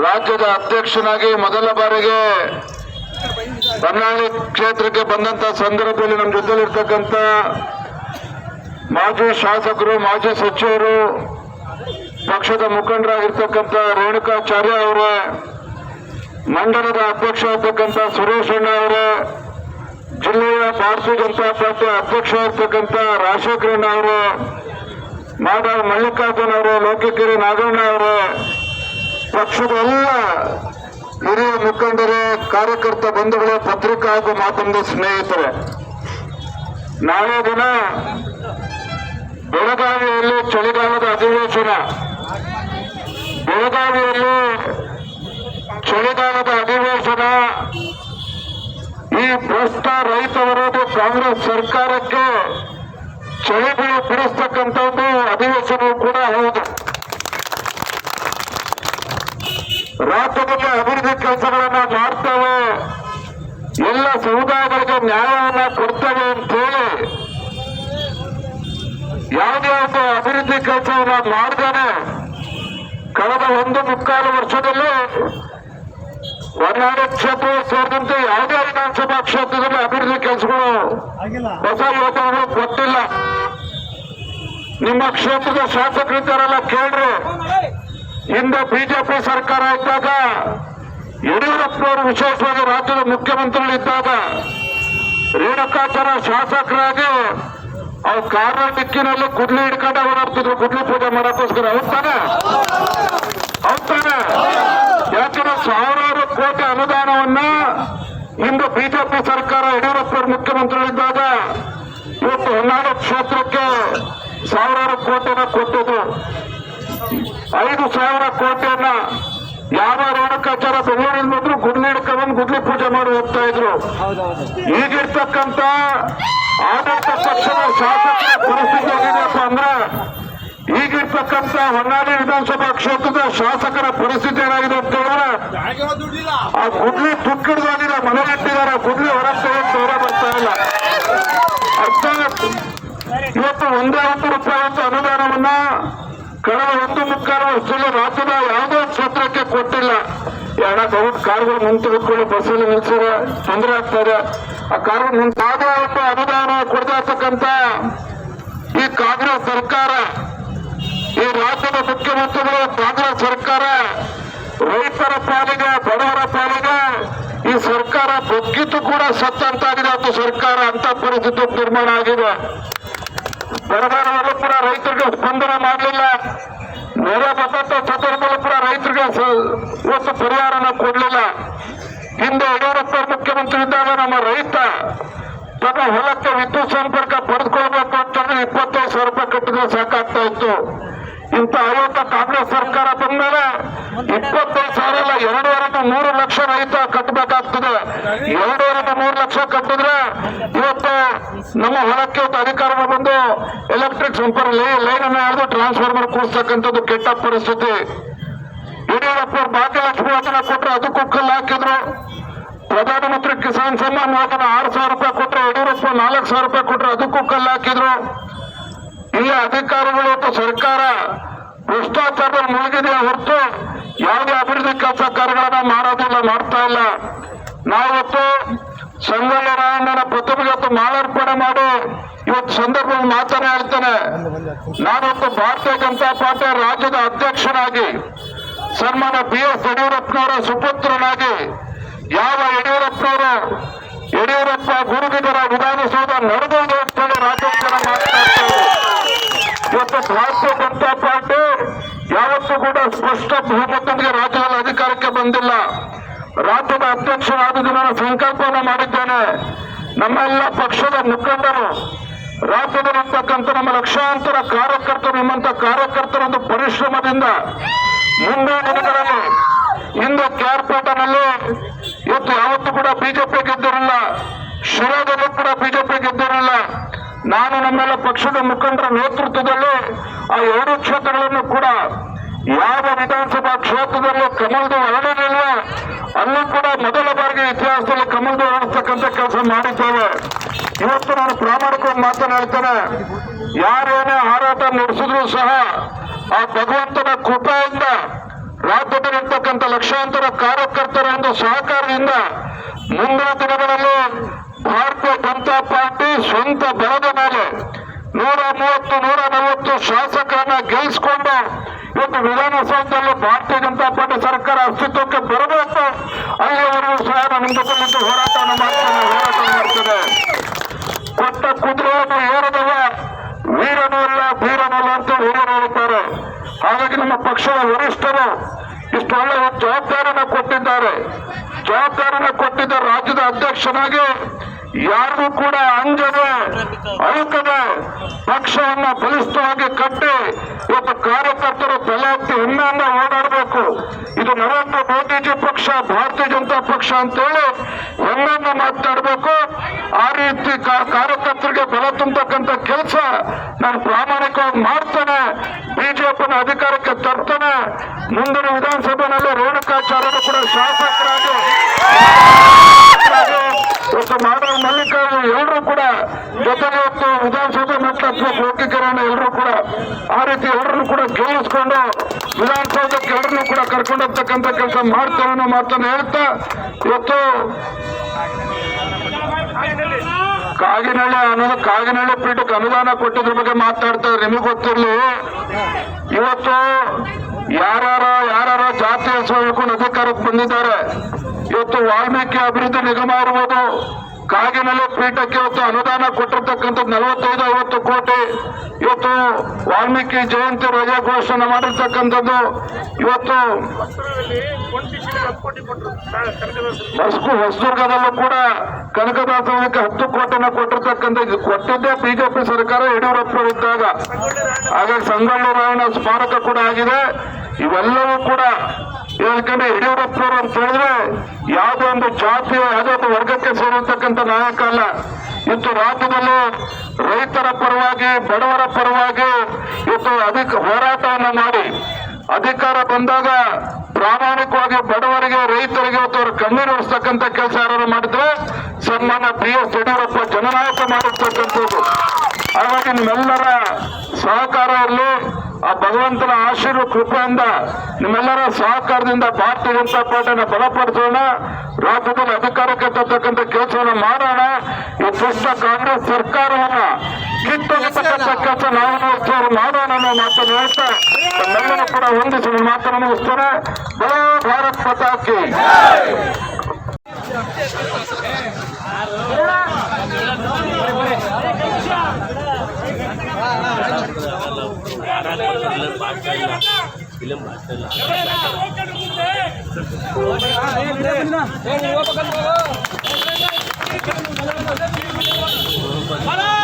ರಾಜ್ಯದ ಅಧ್ಯಕ್ಷನಾಗಿ ಮೊದಲ ಬಾರಿಗೆ ಹೊನ್ನಾಳಿ ಕ್ಷೇತ್ರಕ್ಕೆ ಬಂದಂತ ಸಂದರ್ಭದಲ್ಲಿ ನಮ್ಮ ಜೊತೆಲಿರ್ತಕ್ಕಂಥ ಮಾಜಿ ಶಾಸಕರು, ಮಾಜಿ ಸಚಿವರು, ಪಕ್ಷದ ಮುಖಂಡರಾಗಿರ್ತಕ್ಕಂಥ ರೇಣುಕಾಚಾರ್ಯ ಅವರೇ, ಮಂಡಲದ ಅಧ್ಯಕ್ಷ ಆಗ್ತಕ್ಕಂಥ ಸುರೇಶ್ ಅಣ್ಣ ಅವರೇ, ಜಿಲ್ಲೆಯ ಭಾರತೀಯ ಜನತಾ ಪಾರ್ಟಿ ಅಧ್ಯಕ್ಷ ಆಗ್ತಕ್ಕಂಥ ರಾಜಶೇಖರಣ್ಣ ಅವರು, ಮಾಡ ಮಲ್ಲಿಕಾರ್ಜುನ್ ಅವರು ಲೋಕಗಿರಿ ನಾಗಣ್ಣ ಅವರು ಪಕ್ಷದ ಎಲ್ಲ ಹಿರಿಯ ಮುಖಂಡರೇ, ಕಾರ್ಯಕರ್ತ ಬಂಧುಗಳೇ, ಪತ್ರಿಕಾ ಹಾಗೂ ಮಾತಂದ ಸ್ನೇಹಿತರೆ, ನಾಳೆ ದಿನ ಬೆಳಗಾವಿಯಲ್ಲಿ ಚಳಿಗಾಲದ ಅಧಿವೇಶನ. ಬೆಳಗಾವಿಯಲ್ಲಿ ಚಳಿಗಾಲದ ಅಧಿವೇಶನ. ಈ ಭ್ರಷ್ಟ ರೈತ ವಿರೋಧಿ ಕಾಂಗ್ರೆಸ್ ಸರ್ಕಾರಕ್ಕೆ ಚಳಿಗಳು ಬಿಡಿಸ್ತಕ್ಕಂಥದ್ದು ಅಧಿವೇಶನವೂ ಕೂಡ ಹೌದು. ರಾಜ್ಯದಲ್ಲಿ ಅಭಿವೃದ್ಧಿ ಕೆಲಸಗಳನ್ನ ಮಾಡ್ತೇವೆ. ಎಲ್ಲ ಸಮುದಾಯಗಳಿಗೆ ನ್ಯಾಯವನ್ನ ಕೊಡ್ತೇವೆ ಅಂತೇಳಿ ಯಾವುದೇ ಒಂದು ಅಭಿವೃದ್ಧಿ ಕೆಲಸವನ್ನ ಮಾಡ್ದೇನೆ ಕಳೆದ ಒಂದು ಮುಕ್ಕಾಲು ವರ್ಷದಲ್ಲಿ ಹೊರನಾಡು ಕ್ಷೇತ್ರ ಸೇರಿದಂತೆ ಯಾವುದೇ ವಿಧಾನಸಭಾ ಕ್ಷೇತ್ರದಲ್ಲಿ ಅಭಿವೃದ್ಧಿ ಕೆಲಸಗಳು ಹೊಸ ಯೋಜನೆಗಳು ಕೊಟ್ಟಿಲ್ಲ. ನಿಮ್ಮ ಕ್ಷೇತ್ರದ ಶಾಸಕರಿದ್ದಾರಲ್ಲ ಕೇಳ್ರಿ. ಹಿಂದೆ ಬಿಜೆಪಿ ಸರ್ಕಾರ ಇದ್ದಾಗ ಯಡಿಯೂರಪ್ಪನವರು ವಿಶೇಷವಾಗಿ ರಾಜ್ಯದ ಮುಖ್ಯಮಂತ್ರಿಗಳಿದ್ದಾಗ ರೇಣುಕಾಚಾರ ಶಾಸಕರಾಗಿ ಅವ್ರ ಕಾರ ದಿಕ್ಕಿನಲ್ಲಿ ಕುಡ್ಲಿ ಹಿಡ್ಕೊಂಡು ಓಡಾಡ್ತಿದ್ರು ಕುಡ್ಲಿ ಪೂಜೆ ಮಾಡೋಕ್ಕೋಸ್ಕರ. ಹೌದ್ ತಾನೆ? ಹೌದ್ ತಾನೆ? ಯಾಕಂದ್ರೆ ಸಾವಿರಾರು ಕೋಟಿ ಅನುದಾನವನ್ನ ಇಂದು ಬಿಜೆಪಿ ಸರ್ಕಾರ ಯಡಿಯೂರಪ್ಪನವರು ಮುಖ್ಯಮಂತ್ರಿಗಳಿದ್ದಾಗ ಇವತ್ತು ಹೊನ್ನಾಳು ಕ್ಷೇತ್ರಕ್ಕೆ ಸಾವಿರಾರು ಕೋಟಿನ ಕೊಟ್ಟಿದ್ದು ಐದು ಸಾವಿರ ಕೋಟಿಯನ್ನ ಯಾವ ರೇಣುಕಾಚಾರ ಬೆಂಗಳೂರಿನ ಬಂದ್ರು ಗುಡ್ಲಿ ಹಿಡ್ಕೊಂಡು ಗುಡ್ಲಿ ಪೂಜೆ ಮಾಡಿ ಹೋಗ್ತಾ ಇದ್ರು. ಈಗಿರ್ತಕ್ಕಂತ ಆಡಳಿತ ಪಕ್ಷದ ಶಾಸಕರ ಪರಿಸ್ಥಿತಿ ಏನಿದೆಯಪ್ಪ ಅಂದ್ರೆ ಈಗಿರ್ತಕ್ಕಂತ ಹೊನ್ನಾಳಿ ವಿಧಾನಸಭಾ ಕ್ಷೇತ್ರದ ಶಾಸಕರ ಪರಿಸ್ಥಿತಿ ಏನಾಗಿದೆ ಅಂತ ಹೇಳಿದ್ರೆ, ಆ ಗುಡ್ಲಿ ತುಕ್ಕಿಡ್ದಾಗಿದೆ ಮನೆಗಿಟ್ಟಿದ್ದಾರೆ ಗುಡ್ಲಿ ಹೊರಗೆ ಬರ್ತಾ ಇಲ್ಲ. ಇವತ್ತು ಒಂದೇ ಒಂದು ಕಳೆದ ಒಂದು ಮುಕ್ಕಾಲು ವರ್ಷದಲ್ಲಿ ರಾಜ್ಯದ ಯಾವುದೇ ಕ್ಷೇತ್ರಕ್ಕೆ ಕೊಟ್ಟಿಲ್ಲ. ಎರಡ ದೊಡ್ಡ ಕಾರ್ಗಳು ಮುಂದೆ ಬಸ್ಸಲ್ಲಿ ನಿಲ್ಸಿದ್ರೆ ತೊಂದರೆ ಆಗ್ತಾ ಇದೆ. ಆ ಕಾರ್ಗಳು ಯಾವುದೇ ಒಂದು ಅನುದಾನ ಕೊಡ್ತಾ ಈ ಕಾಂಗ್ರೆಸ್ ಸರ್ಕಾರ, ಈ ರಾಜ್ಯದ ಮುಖ್ಯಮಂತ್ರಿಗಳು ಕಾಂಗ್ರೆಸ್ ಸರ್ಕಾರ, ರೈತರ ಪಾಲಿಗೆ, ಬಡವರ ಪಾಲಿಗೆ ಈ ಸರ್ಕಾರ ಬಗ್ಗಿದ್ದು ಕೂಡ ಸತ್ತಂತಾಗಿದೆ. ಅಂತ ಸರ್ಕಾರ ಅಂತ ಪರಿಸ್ಥಿತಿ ನಿರ್ಮಾಣ ಆಗಿದೆ. ಬರಗಾಲದಲ್ಲೂ ಕೂಡ ರೈತರಿಗೆ ಸ್ಪಂದನೆ ಮಾಡಲಿಲ್ಲ. ನೆರೆ ಬಂದಂತ ಸಂದರ್ಭದಲ್ಲೂ ಕೂಡ ರೈತರಿಗೆ ಇವತ್ತು ಪರಿಹಾರನ ಕೊಡಲಿಲ್ಲ. ಹಿಂದೆ ಯಡಿಯೂರಪ್ಪ ಮುಖ್ಯಮಂತ್ರಿ ಇದ್ದಾಗ ನಮ್ಮ ರೈತ ತನ್ನ ಹೊಲಕ್ಕೆ ವಿದ್ಯುತ್ ಸಂಪರ್ಕ ಪಡೆದುಕೊಳ್ಬೇಕು ಅಂತಂದ್ರೆ ಇಪ್ಪತ್ತೈದು ಸಾವಿರ ರೂಪಾಯಿ ಕಟ್ಟಿದ್ರೆ ಸಾಕಾಗ್ತಾ ಇತ್ತು. ಇಂಥ ಆಯೋಗ ಕಾಂಗ್ರೆಸ್ ಸರ್ಕಾರ ಬಂದ್ಮೇಲೆ ಇಪ್ಪತ್ತೈದು ಸಾವಿರ ಅಲ್ಲ ಟು ಮೂರು ಲಕ್ಷ ರೈತ ಕಟ್ಟಬೇಕಾಗ್ತದೆ ಎರಡೂವರೆಗೆ ಮೂರು ಲಕ್ಷ ಕಟ್ಟಿದ್ರೆ ಇವತ್ತು ನಮ್ಮ ಹೊಲಕ್ಕೆ ಅಧಿಕಾರಗಳು ಬಂದು ಎಲೆಕ್ಟ್ರಿಕ್ ಸಂಪರ್ ಲೈನ್ ಅನ್ನು ಹಿಡಿದು ಟ್ರಾನ್ಸ್ಫಾರ್ಮರ್ ಕೂರಿಸ್ತಕ್ಕಂಥದ್ದು ಕೆಟ್ಟ ಪರಿಸ್ಥಿತಿ. ಯಡಿಯೂರಪ್ಪ ಅವರು ಭಾಗ್ಯಲಕ್ಷ್ಮಿ ಯೋಜನೆ ಕೊಟ್ಟರೆ ಅದಕ್ಕೂ ಕಲ್ಲು ಹಾಕಿದ್ರು. ಪ್ರಧಾನಮಂತ್ರಿ ಕಿಸಾನ್ ಸಮ್ಮಾನ್ ಯೋಜನೆ ಆರು ಸಾವಿರ ರೂಪಾಯಿ ಕೊಟ್ಟರೆ ಯಡಿಯೂರಪ್ಪ ನಾಲ್ಕು ಸಾವಿರ ರೂಪಾಯಿ ಕೊಟ್ಟರೆ ಅದಕ್ಕೂ ಕಲ್ಲು ಹಾಕಿದ್ರು. ಇಲ್ಲಿ ಅಧಿಕಾರಿಗಳು ಮತ್ತು ಭ್ರಷ್ಟಾಚಾರದಲ್ಲಿ ಮುಳುಗಿದೆ ಹೊರತು ಯಾವುದೇ ಅಭಿವೃದ್ಧಿ ಕೆಲಸ ಕಾರ್ಯಗಳನ್ನ ಮಾಡೋದಿಲ್ಲ ಮಾಡ್ತಾ ಇಲ್ಲ. ನಾವತ್ತು ಸಂಗೊಳ್ಳ ರಾಯಣ್ಣನ ಪ್ರತಿಭೆಗೆ ಮಾಲಾರ್ಪಣೆ ಮಾಡಿ ಇವತ್ತು ಸಂದರ್ಭದಲ್ಲಿ ಮಾತನ್ನ ಹೇಳ್ತೇನೆ. ನಾನಿವತ್ತು ಭಾರತೀಯ ಜನತಾ ಪಾರ್ಟಿ ರಾಜ್ಯದ ಅಧ್ಯಕ್ಷನಾಗಿ ಸನ್ಮಾನ ಬಿ ಎಸ್ ಯಡಿಯೂರಪ್ಪನವರ ಸುಪುತ್ರನಾಗಿ, ಯಾವ ಯಡಿಯೂರಪ್ಪನವರು, ಯಡಿಯೂರಪ್ಪ ಗುರುಗಿದರ ವಿಧಾನಸೌಧ ನಡೆದು ಇವತ್ತು ಭಾರತೀಯ ಜನತಾ ಪಾರ್ಟಿ ಯಾವತ್ತೂ ಕೂಡ ಸ್ಪಷ್ಟ ಬಹುಮತದೊಂದಿಗೆ ರಾಜ್ಯದಲ್ಲಿ ಅಧಿಕಾರಕ್ಕೆ ಬಂದಿಲ್ಲ. ರಾಜ್ಯದ ಅಧ್ಯಕ್ಷರಾದ ದಿನ ನಾನು ಸಂಕಲ್ಪವನ್ನು ಮಾಡಿದ್ದೇನೆ. ನಮ್ಮೆಲ್ಲ ಪಕ್ಷದ ಮುಖಂಡರು ರಾಜ್ಯದಲ್ಲಿರ್ತಕ್ಕಂಥ ನಮ್ಮ ಲಕ್ಷಾಂತರ ಕಾರ್ಯಕರ್ತರು ನಿಮ್ಮಂತ ಕಾರ್ಯಕರ್ತರ ಒಂದು ಪರಿಶ್ರಮದಿಂದ ಮುಂದಿನ ದಿನಗಳಲ್ಲಿ ಇಂದು ಕ್ಯಾರ್ಪೇಟನಲ್ಲಿ ಇವತ್ತು ಯಾವತ್ತೂ ಕೂಡ ಬಿಜೆಪಿ ಗೆದ್ದಿರಲಿಲ್ಲ. ಶಿರಾದಲ್ಲೂ ಕೂಡ ಬಿಜೆಪಿ ಗೆದ್ದಿರಲಿಲ್ಲ. ನಾನು ನಮ್ಮೆಲ್ಲ ಪಕ್ಷದ ಮುಖಂಡರ ನೇತೃತ್ವದಲ್ಲಿ ಆ ಎರಡು ಕ್ಷೇತ್ರಗಳನ್ನು ಕೂಡ ಯಾವ ವಿಧಾನಸಭಾ ಕ್ಷೇತ್ರದಲ್ಲಿ ಕಮಲ್ದು ಹೊರಡಲಿಲ್ಲ ಅಲ್ಲೂ ಕೂಡ ಮೊದಲ ಬಾರಿಗೆ ಇತಿಹಾಸದಲ್ಲಿ ಕಮಲ್ದು ಹೊರಡ್ತಕ್ಕಂಥ ಕೆಲಸ ಮಾಡಿದ್ದೇವೆ. ಇವತ್ತು ನಾನು ಪ್ರಾಮಾಣಿಕವಾಗಿ ಮಾತನಾಡ್ತೇನೆ. ಯಾರೇನೇ ಹಾರಾಟ ನಡೆಸಿದ್ರು ಸಹ ಆ ಭಗವಂತನ ಕೃಪೆಯಿಂದ ರಾಜ್ಯದಲ್ಲಿರ್ತಕ್ಕಂಥ ಲಕ್ಷಾಂತರ ಕಾರ್ಯಕರ್ತರ ಒಂದು ಸಹಕಾರದಿಂದ ಮುಂದಿನ ದಿನಗಳಲ್ಲಿ ಭಾರತೀಯ ಜನತಾ ಪಾರ್ಟಿ ಸ್ವಂತ ಬಲದ ಮೇಲೆ ನೂರ ಮೂವತ್ತು, ನೂರ ನಲವತ್ತು ಶಾಸಕರನ್ನ ಗೆಲ್ಲಿಸಿಕೊಂಡು ಇವತ್ತು ವಿಧಾನಸೌಧದಲ್ಲಿ ಭಾರತೀಯ ಜನತಾ ಪಾರ್ಟಿ ಸರ್ಕಾರ ಅಸ್ತಿತ್ವಕ್ಕೆ ಬರಬೇಕು. ಅಲ್ಲಿವರೆಗೂ ಸಹ ಜೊತೆ ಹೋರಾಟವನ್ನು ಮಾಡ್ತೇನೆ ಹೋರಾಟ ಮಾಡ್ತೇನೆ. ಕೊಟ್ಟ ಕುದುರೆಯನ್ನು ಏರದವ ವೀರನೂ ಅಲ್ಲ ಬೀರನಲ್ಲ ಅಂತ ಊರು ಹೇಳುತ್ತಾರೆ. ಹಾಗಾಗಿ ನಮ್ಮ ಪಕ್ಷದ ವರಿಷ್ಠರು ಇಷ್ಟು ಒಳ್ಳೆಯ ಒಂದು ಜವಾಬ್ದಾರಿನ ಕೊಟ್ಟಿದ್ದಾರೆ. ಜವಾಬ್ದಾರಿನ ಕೊಟ್ಟಿದ್ದ ರಾಜ್ಯದ ಅಧ್ಯಕ್ಷನಾಗಿ ಯಾರಿಗೂ ಕೂಡ ಅಂಜದೆ ಅಳುಕದ ಪಕ್ಷವನ್ನ ಬಲಿಷ್ಠವಾಗಿ ಕಟ್ಟಿ ಇವತ್ತು ಕಾರ್ಯಕರ್ತರು ತಲೆ ಹತ್ತಿ ಹೆಮ್ಮೆಯನ್ನ ಓಡಾಡಬೇಕು. ಇದು ನರೇಂದ್ರ ಮೋದಿಜಿ ಪಕ್ಷ, ಭಾರತೀಯ ಜನತಾ ಪಕ್ಷ ಅಂತೇಳಿ ಹೆಮ್ಮೆಯಿಂದ ಮಾತಾಡಬೇಕು. ಆ ರೀತಿ ಕಾರ್ಯಕರ್ತರಿಗೆ ಬಲ ತುಂಬತಕ್ಕಂತ ಕೆಲಸ ನಾನು ಪ್ರಾಮಾಣಿಕವಾಗಿ ಮಾಡ್ತೇನೆ. ಬಿಜೆಪಿನ ಅಧಿಕಾರಕ್ಕೆ ತರ್ತೇನೆ. ಮುಂದಿನ ವಿಧಾನಸಭೆಯಲ್ಲಿ ರೇಣುಕಾಚಾರ್ಯರು ಕೂಡ ಶಾಸಕರಾಗಿ ಇವತ್ತು ಮಾಡಲ್ ಮಲ್ಲಿಕಾರ್ಜುನ್ ಎಲ್ಲರೂ ಕೂಡ ಜೊತೆಗೆ ಇವತ್ತು ವಿಧಾನಸೌಧ ಅಥವಾ ಲೋಕೀಕರಣ ಎಲ್ಲರೂ ಕೂಡ ಆ ರೀತಿ ಎಲ್ಲರನ್ನು ಕೂಡ ಗೆಲ್ಲಿಸ್ಕೊಂಡು ವಿಧಾನಸೌಧಕ್ಕೆ ಎಲ್ಲರನ್ನು ಕೂಡ ಕರ್ಕೊಂಡು ಹೋಗ್ತಕ್ಕಂಥ ಕೆಲಸ ಮಾಡ್ತಾರೆ ಅನ್ನೋ ಮಾತನ್ನು ಹೇಳ್ತಾ, ಇವತ್ತು ಕಾಗಿನಳ್ಳಿ ಅನ್ನೋದು, ಕಾಗಿನಳ್ಳಿ ಪೀಠಕ್ಕೆ ಅನುದಾನ ಕೊಟ್ಟಿದ್ರ ಬಗ್ಗೆ ಮಾತಾಡ್ತಾರೆ, ನಿಮಗೆ ಗೊತ್ತಿರಲಿ. ಇವತ್ತು ಯಾರ್ಯಾರ ಯಾರ್ಯಾರ ಜಾತಿ ಹೆಸರು ಹೇಳ್ಕೊಂಡು ಅಧಿಕಾರಕ್ಕೆ ಬಂದಿದ್ದಾರೆ. ಇವತ್ತು ವಾಲ್ಮೀಕಿ ಅಭಿವೃದ್ಧಿ ನಿಗಮ ಇರ್ಬೋದು ಕಾಗಿನೆಲೆ ಪೀಠಕ್ಕೆ ಇವತ್ತು ಅನುದಾನ ಕೊಟ್ಟಿರ್ತಕ್ಕಂಥದ್ದು ನಲವತ್ತೈದು, ಐವತ್ತು ಕೋಟಿ. ಇವತ್ತು ವಾಲ್ಮೀಕಿ ಜಯಂತಿ ರಜೆ ಘೋಷಣೆ ಮಾಡಿರ್ತಕ್ಕಂಥದ್ದು ಇವತ್ತು ಹೊಸದುರ್ಗದಲ್ಲೂ ಕೂಡ ಕನಕದಾಸನಿಗೆ ಹತ್ತು ಕೋಟಿನ ಕೊಟ್ಟಿರ್ತಕ್ಕಂಥ ಇದು ಕೊಟ್ಟಿದ್ದೇ ಬಿಜೆಪಿ ಸರ್ಕಾರ ಯಡಿಯೂರಪ್ಪ ಇದ್ದಾಗ. ಹಾಗಾಗಿ ಸಂಗೊಳ್ಳಿ ರಾಯಣ್ಣ ಸ್ಮಾರಕ ಕೂಡ ಆಗಿದೆ. ಇವೆಲ್ಲವೂ ಕೂಡ ಯಾಕಂದ್ರೆ ಯಡಿಯೂರಪ್ಪನವರು ಅಂತ ಹೇಳಿದ್ರೆ ಯಾವುದೋ ಒಂದು ಜಾತಿಯ ಯಾವುದೋ ಒಂದು ವರ್ಗಕ್ಕೆ ಸೇರಿರ್ತಕ್ಕಂಥ ನಾಯಕ ಅಲ್ಲ. ಇವತ್ತು ರಾಜ್ಯದಲ್ಲಿ ರೈತರ ಪರವಾಗಿ, ಬಡವರ ಪರವಾಗಿ ಇವತ್ತು ಅಧಿಕ ಹೋರಾಟವನ್ನು ಮಾಡಿ ಅಧಿಕಾರ ಬಂದಾಗ ಪ್ರಾಮಾಣಿಕವಾಗಿ ಬಡವರಿಗೆ, ರೈತರಿಗೆ ಇವತ್ತು ಅವರು ಕಣ್ಣೀರು ಉಳಿಸ್ತಕ್ಕಂಥ ಕೆಲಸ ಯಾರು ಮಾಡಿದ್ರೆ ಸನ್ಮಾನ ಪಿ ಎಸ್ ಯಡಿಯೂರಪ್ಪ ಜನನಾಯಕ ಮಾಡಿರ್ತಕ್ಕಂಥದ್ದು. ಹಾಗಾಗಿ ನಿಮ್ಮೆಲ್ಲರ ಸಹಕಾರ ಇರಲಿ ಆ ಭಗವಂತನ ಆಶೀರ್ವ ಕೃಪೆಯಿಂದ ನಿಮ್ಮೆಲ್ಲರ ಸಹಕಾರದಿಂದ ಭಾರತೀಯ ಜನತಾ ಪಾರ್ಟಿನ ಬಲಪಡಿಸೋಣ, ರಾಜ್ಯದಲ್ಲಿ ಅಧಿಕಾರಕ್ಕೆ ತರ್ತಕ್ಕಂಥ ಕೆಲಸವನ್ನು ಮಾಡೋಣ. ಈ ದುಷ್ಟ ಕಾಂಗ್ರೆಸ್ ಸರ್ಕಾರವನ್ನ ಕಿತ್ತೊಗೆತಕ್ಕಂಥ ಕೆಲಸ ನಾವು ನೋಡ್ತಾರೆ ಮಾಡೋಣ ಅನ್ನೋ ಮಾತನ್ನು ಹೇಳ್ತಾ ನಮ್ಮನ್ನು ಕೂಡ ಹೊಂದಿಸಿ ಮಾತನ್ನು ಮುಗಿಸ್ತಾರೆ ಬಲೋ ಭಾರತ್ ಪತಾಕಿ ಫಿಲಮ್ ಮಾಡ್ತಾ ಇಲ್ಲ ಫಿಲಮ್ ಮಾಡ್ತಾ ಇಲ್ಲ. ಬರೋ